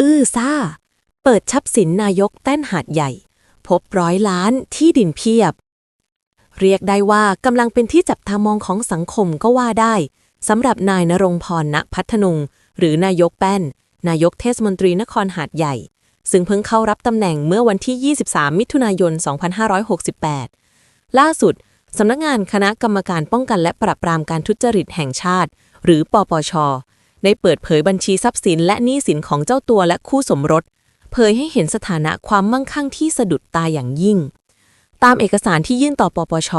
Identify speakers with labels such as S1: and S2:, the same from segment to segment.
S1: อื้อซ่า เปิดชับสินนายกแต้นหาดใหญ่ พบร้อยล้านที่ดินเพียบ เรียกได้ว่ากำลังเป็นที่จับตามองของสังคมก็ว่าได้สำหรับนายนรงพรณพัฒนุง หรือนายกแป้น นายกเทศมนตรีนครหาดใหญ่ ซึ่งเพิ่งเข้ารับตำแหน่งเมื่อวันที่ 23 มิถุนายน 2568 ล่าสุดสำนักงานคณะกรรมการป้องกันและปราบปรามการทุจริตแห่งชาติ หรือปปช ได้เปิดเผยบัญชีทรัพย์สินและหนี้สินของเจ้าตัวและคู่สมรส เผยให้เห็นสถานะความมั่งคั่งที่สะดุดตาอย่างยิ่ง ตามเอกสารที่ยื่นต่อปปช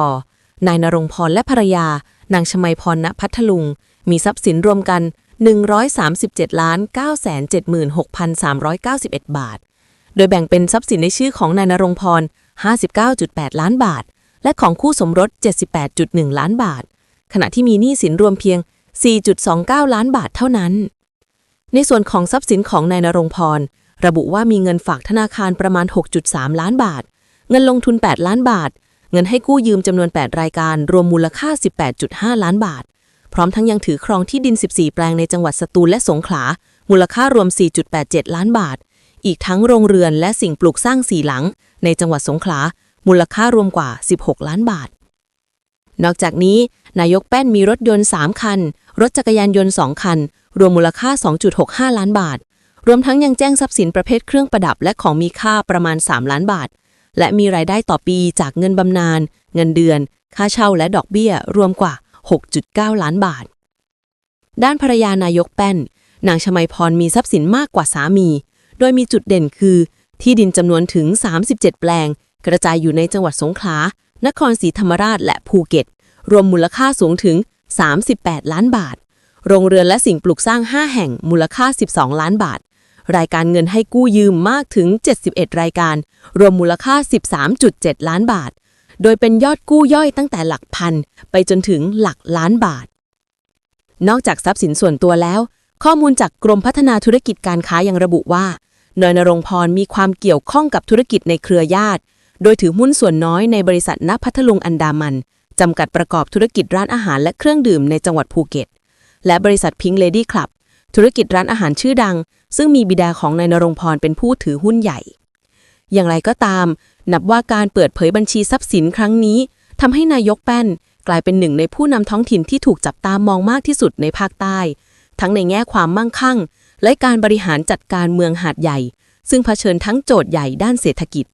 S1: นายนรงพรและภรรยา นางชมัยพรณพัทลุง มีทรัพย์สินรวมกัน 137ล้าน976,391 บาท โดยแบ่งเป็นทรัพย์สินในชื่อของนายนรงพร 59.8 ล้านบาท และของคู่สมรส 78.1 ล้านบาท ขณะที่มีหนี้สินรวมเพียง 4.29 ล้านบาทเท่านั้น ในส่วนของทรัพย์สินของนายนรงพร ระบุว่ามีเงินฝากธนาคารประมาณ 6.3 ล้านบาท เงินลงทุน 8 ล้านบาท เงินให้กู้ยืมจำนวน 8 รายการ รวมมูลค่า 18.5 ล้านบาท พร้อมทั้งยังถือครองที่ดิน 14 แปลงในจังหวัดสตูลและสงขลา มูลค่ารวม 4.87 ล้านบาท อีกทั้งโรงเรือนและสิ่งปลูกสร้างสี่หลัง ในจังหวัดสงขลา มูลค่ารวมกว่า 16 ล้านบาท นอกจากนี้ นายกแป้นมีรถยนต์ 3 คัน รถจักรยานยนต์ 2 คัน รวมมูลค่า 2.65 ล้านบาท รวมทั้งยังแจ้งทรัพย์สินประเภทเครื่องประดับและของมีค่าประมาณ 3 ล้านบาท และมีรายได้ต่อปีจากเงินบำนาญ เงินเดือน ค่าเช่าและดอกเบี้ย รวมกว่า 6.9 ล้านบาท ด้านภรรยานายกแป้น นางชมัยพรมีทรัพย์สินมากกว่าสามี โดยมีจุดเด่นคือ ที่ดินจำนวนถึง 37 แปลง กระจายอยู่ในจังหวัดสงขลา นครศรีธรรมราช และภูเก็ต รวมมูลค่าสูงถึง 38 ล้านบาท โรงเรือนและสิ่งปลูกสร้าง 5 แห่งมูลค่า 12 ล้านบาท รายการเงินให้กู้ยืมมากถึง 71 รายการ รวมมูลค่า 13.7 ล้านบาท โดยเป็นยอดกู้ย่อยตั้งแต่หลักพัน ไปจนถึงหลักล้านบาท นอกจากทรัพย์สินส่วนตัวแล้ว ข้อมูลจากกรมพัฒนาธุรกิจการค้ายังระบุว่านายนรงพรมีความเกี่ยวข้องกับธุรกิจในเครือญาติ โดยถือหุ้นส่วนน้อยในบริษัทณพัทลุงอันดามัน จำกัดประกอบธุรกิจร้านอาหารและเครื่องดื่มในจังหวัดภูเก็ต และบริษัทพิงเลดี้คลับธุรกิจร้านอาหารชื่อดัง ซึ่งมีบิดาของนายนรงพรเป็นผู้ถือหุ้นใหญ่ อย่างไรก็ตาม นับว่าการเปิดเผยบัญชีทรัพย์สินครั้งนี้ทำให้นายกแป้นกลายเป็นหนึ่งในผู้นำท้องถิ่นที่ถูกจับตามองมากที่สุดในภาคใต้ ทั้งในแง่ความมั่งคั่ง และการบริหารจัดการเมืองหาดใหญ่ ซึ่งเผชิญทั้งโจทย์ใหญ่ด้านเศรษฐกิจ